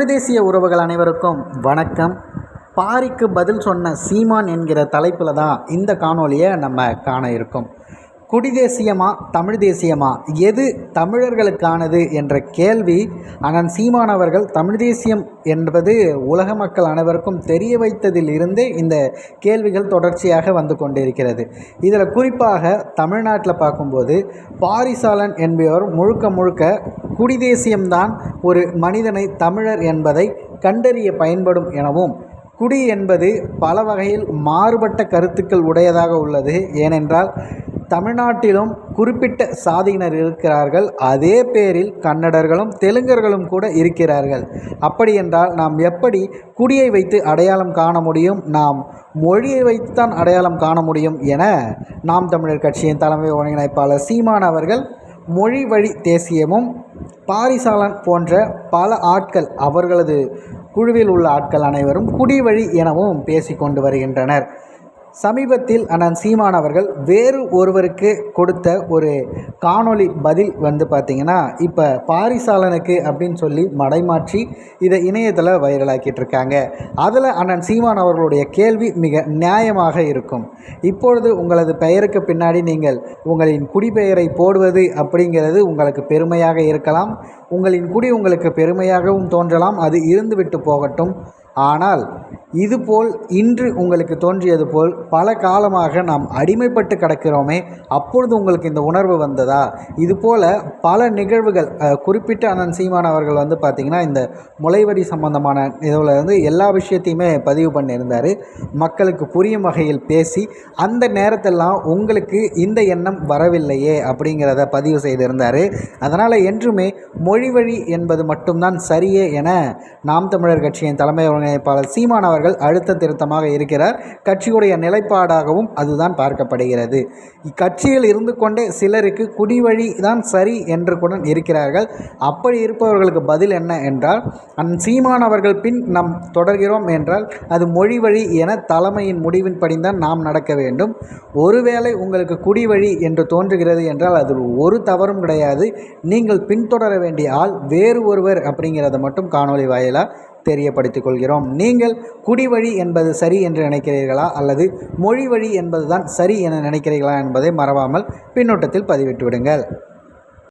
தமிழ் தேசிய உறவுகள் அனைவருக்கும் வணக்கம். பாரிக்கு பதில் சொன்ன சீமான் என்கிற தலைப்பில் தான் இந்த காணொளியை நம்ம காண இருக்கோம். குடி தேசியமா தமிழ் தேசியமா? எது தமிழர்களுக்கானது என்ற கேள்வி அண்ணன் சீமான் அவர்கள் தமிழ் தேசியம் என்பது உலக மக்கள் அனைவருக்கும் தெரிய வைத்ததில் இருந்து இந்த கேள்விகள் தொடர்ச்சியாக வந்து கொண்டிருக்கிறது. இதில் குறிப்பாக தமிழ்நாட்டில் பார்க்கும்போது பாரிசாலன் என்பவர் முழுக்க முழுக்க குடி தேசியம்தான் ஒரு மனிதனை தமிழர் என்பதை கண்டறிய பயன்படும் எனவும் குடி என்பது பல வகையில் மாறுபட்ட கருத்துக்கள் உடையதாக உள்ளது. ஏனென்றால் தமிழ்நாட்டிலும் குறிப்பிட்ட சாதியினர் இருக்கிறார்கள். அதே பேரில் கன்னடர்களும் தெலுங்கர்களும் கூட இருக்கிறார்கள். அப்படி என்றால் நாம் எப்படி குடியை வைத்து அடையாளம் காண முடியும்? நாம் மொழியை வைத்துத்தான் அடையாளம் காண முடியும் என நாம் தமிழர் கட்சியின் தலைமை ஒருங்கிணைப்பாளர் சீமான் அவர்கள் மொழி வழி தேசியமும் பாரிசாலன் போன்ற பல ஆட்கள் அவர்களது குழுவில் உள்ள ஆட்கள் அனைவரும் குடிவழி எனவும் பேசிக்கொண்டு வருகின்றனர். சமீபத்தில் அண்ணன் சீமான் அவர்கள் வேறு ஒருவருக்கு கொடுத்த ஒரு காணொளி பதில் வந்து பார்த்திங்கன்னா இப்போ பாரிசாலனுக்கு அப்படின்னு சொல்லி மடைமாற்றி இதை இணையத்தில் வைரலாக்கிட்டு இருக்காங்க அதில் அண்ணன் சீமான் அவர்களுடைய கேள்வி மிக நியாயமாக இருக்கும். இப்பொழுது உங்களது பெயருக்கு பின்னாடி நீங்கள் உங்களின் குடிபெயரை போடுவது அப்படிங்கிறது உங்களுக்கு பெருமையாக இருக்கலாம். உங்களின் குடி உங்களுக்கு பெருமையாகவும் தோன்றலாம். அது இருந்துவிட்டு போகட்டும். ஆனால் இதுபோல் இன்று உங்களுக்கு தோன்றியது போல் பல காலமாக நாம் அடிமைப்பட்டு கிடக்கிறோமே அப்பொழுது உங்களுக்கு இந்த உணர்வு வந்ததா? இதுபோல் பல நிகழ்வுகள் குறிப்பிட்ட அண்ணன் சீமான் அவர்கள் வந்து பார்த்திங்கன்னா இந்த முளைவரி சம்பந்தமான இதில் வந்து எல்லா விஷயத்தையுமே பதிவு பண்ணியிருந்தார். மக்களுக்கு புரியும் வகையில் பேசி அந்த நேரத்தெல்லாம் உங்களுக்கு இந்த எண்ணம் வரவில்லையே அப்படிங்கிறத பதிவு செய்திருந்தார். அதனால் என்றுமே மொழி வழி என்பது மட்டும்தான் சரியே என நாம் தமிழர் கட்சியின் தலைமை ஒருங்கிணைப்பாளர் சீமான் அவர்கள் அழுத்த திருத்தமாக இருக்கிறார். கட்சியுடைய நிலைப்பாடாகவும் அதுதான் பார்க்கப்படுகிறது. இக்கட்சியில் இருந்து கொண்டே சிலருக்கு குடிவழி தான் சரி என்று கூட இருக்கிறார்கள். அப்படி இருப்பவர்களுக்கு பதில் என்ன என்றால் அந் சீமான் அவர்கள் பின் நாம் தொடர்கிறோம் என்றால் அது மொழி வழி என தலைமையின் முடிவின்படிதான் நாம் நடக்க வேண்டும். ஒருவேளை உங்களுக்கு குடிவழி என்று தோன்றுகிறது என்றால் அது ஒரு தவறும் கிடையாது. நீங்கள் பின்தொடர வேண்டிய ஆள் வேறு ஒருவர் அப்படிங்கிறத மட்டும் காணொளி வாயிலாக தெரியப்படுத்திக் கொள்கிறோம் நீங்கள் குடிவழி என்பது சரி என்று நினைக்கிறீர்களா? அல்லது மொழி வழி என்பதுதான் சரி என நினைக்கிறீர்களா என்பதை மறவாமல் பின்னோட்டத்தில் பதிவிட்டு விடுங்கள்